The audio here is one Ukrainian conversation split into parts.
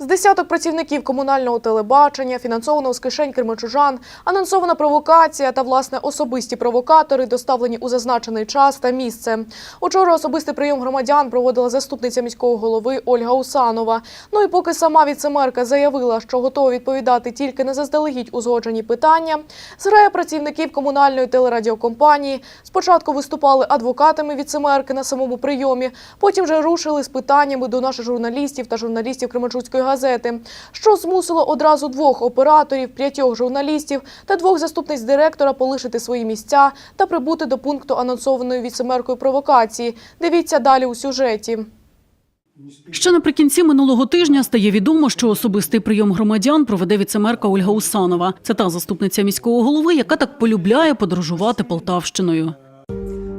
З десяток працівників комунального телебачення, фінансованого з кишень кременчужан, анонсована провокація та власне особисті провокатори доставлені у зазначений час та місце. Учора особистий прийом громадян проводила заступниця міського голови Ольга Усанова. Ну і поки сама віцемерка заявила, що готова відповідати тільки на заздалегідь узгоджені питання, зграя працівників комунальної телерадіокомпанії спочатку виступали адвокатами віцемерки на самому прийомі, потім же рушили з питаннями до наших журналістів та журналістів Кременчуцької газети, що змусило одразу двох операторів, п'ятьох журналістів та двох заступниць директора полишити свої місця та прибути до пункту анонсованої віцемеркою провокації. Дивіться далі у сюжеті. Ще наприкінці минулого тижня стає відомо, що особистий прийом громадян проведе віцемерка Ольга Усанова. Це та заступниця міського голови, яка так полюбляє подорожувати Полтавщиною.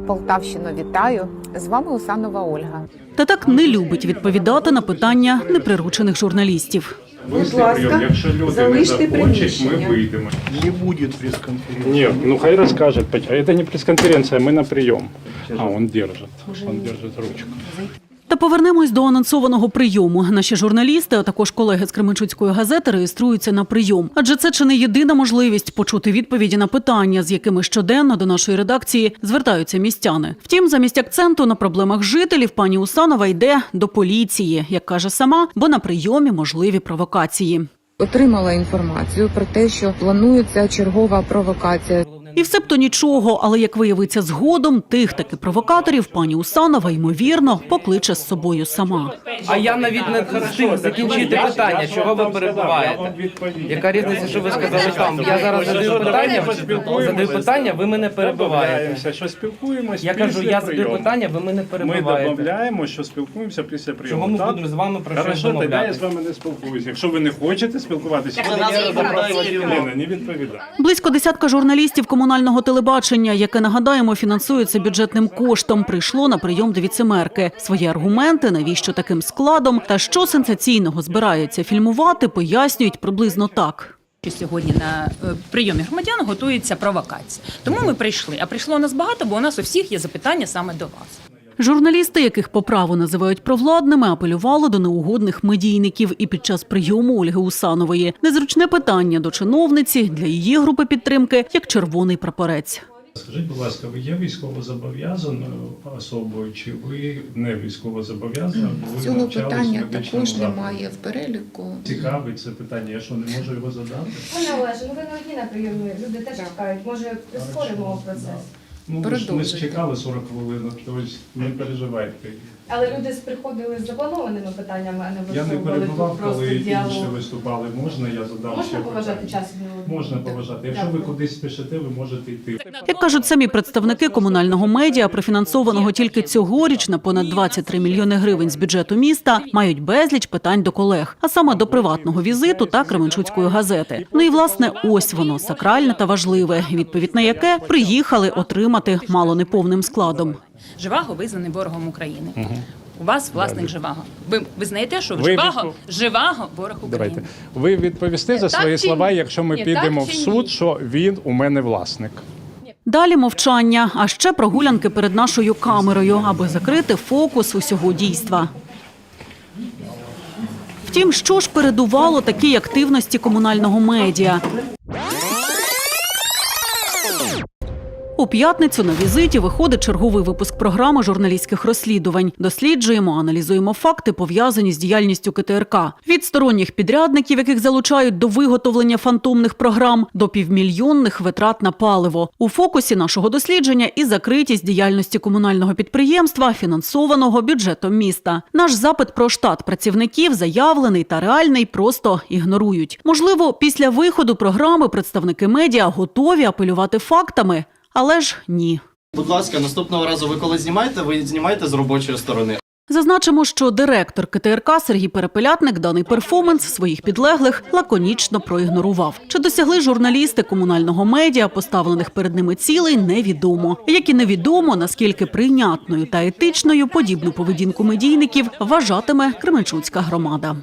Полтавщину вітаю. З вами Усанова Ольга. Та так не любить відповідати на питання неприручених журналістів. Будь ласка, якщо люди залиште не захочуть, ми приміщення. вийдемо. Не буде прес-конференції. Ні, ну хай розкажуть, це не прес-конференція, ми на прийом. А, он держить, він держит ручку. Та повернемось до анонсованого прийому. Наші журналісти, а також колеги з Кременчуцької газети реєструються на прийом. Адже це чи не єдина можливість почути відповіді на питання, з якими щоденно до нашої редакції звертаються містяни. Втім, замість акценту на проблемах жителів пані Усанова йде до поліції, як каже сама, бо на прийомі можливі провокації. Отримала інформацію про те, що планується чергова провокація. І все б то нічого, але як виявиться згодом, тих таки провокаторів пані Усанова ймовірно покличе з собою сама. А я навіть не встиг закінчити питання, чого ви перебуваєте. Яка різниця, що ви сказали там? Я зараз задаю питання, задаю питання, ви мене. Домовляємося, що спілкуємось Я кажу, я задаю питання, ви мене Ми перебиваєте. домовляємо, що спілкуємося після прийому. Чого ми будемо з вами про щось Хорошо, тоді я з вами не спілкуюся. Якщо ви не хочете спілкуватися, не відповідає. Близько десятка журналістів комунального телебачення, яке нагадаємо, фінансується бюджетним коштом, прийшло на прийом до віцемерки. Свої аргументи, навіщо таким складом та що сенсаційного збираються фільмувати, пояснюють приблизно так. що сьогодні на е, прийомі громадян готується провокація. Тому ми прийшли. А прийшло нас багато, бо у нас у всіх є запитання саме до вас. Журналісти, яких по праву називають провладними, апелювали до неугодних медійників і під час прийому Ольги Усанової. Незручне питання до чиновниці для її групи підтримки як червоний прапорець. Скажіть, будь ласка, ви є військовозобов'язаною особою, чи ви не військовозобов'язана? бо Цього питання також немає в переліку. Цікавить це питання, я що не можу його задати? Пане Олеже, ну ви не одні на прийомі, люди теж чекають. Може, прискоримо процес. Ну, ви ж чекали 40 хвилин, тобто не переживайте. Але люди приходили з запланованими питаннями, а не Я не висловлювали перебував, тут просто коли інші діалог. виступали. Можна я задам ще Можна поважати питання? час Можна поважати. Якщо ви Дякую. кудись спішите, ви можете йти. Як кажуть самі представники комунального медіа, профінансованого тільки цьогоріч на понад 23 мільйони гривень з бюджету міста, мають безліч питань до колег, а саме до приватного візиту та Кременчуцької газети. Ну і власне ось воно сакральне та важливе, відповідь на яке приїхали отримати мало не повним складом. Живаго визнаний ворогом України. У вас власник Живаго. Ви визнаєте, що Ви Живаго, відпо- Живаго ворог України. Давайте. Ви відповісте за Так свої чи слова, якщо ми Ні, підемо так в суд, ні? що він у мене власник. Далі мовчання, а ще прогулянки перед нашою камерою, аби закрити фокус усього дійства. Втім, що ж передувало такій активності комунального медіа? У п'ятницю на візиті виходить черговий випуск програми журналістських розслідувань. Досліджуємо, аналізуємо факти, пов'язані з діяльністю КТРК. Від сторонніх підрядників, яких залучають до виготовлення фантомних програм, до півмільйонних витрат на паливо. У фокусі нашого дослідження і закритість діяльності комунального підприємства, фінансованого бюджетом міста. Наш запит про штат працівників, заявлений та реальний, просто ігнорують. Можливо, після виходу програми представники медіа готові апелювати фактами, але ж ні. Будь ласка, наступного разу ви коли знімаєте, ви знімаєте з робочої сторони. Зазначимо, що директор КТРК Сергій Перепелятник даний перформанс своїх підлеглих лаконічно проігнорував. Чи досягли журналісти комунального медіа поставлених перед ними цілей, невідомо. Як і невідомо, наскільки прийнятною та етичною подібну поведінку медійників вважатиме Кременчуцька громада.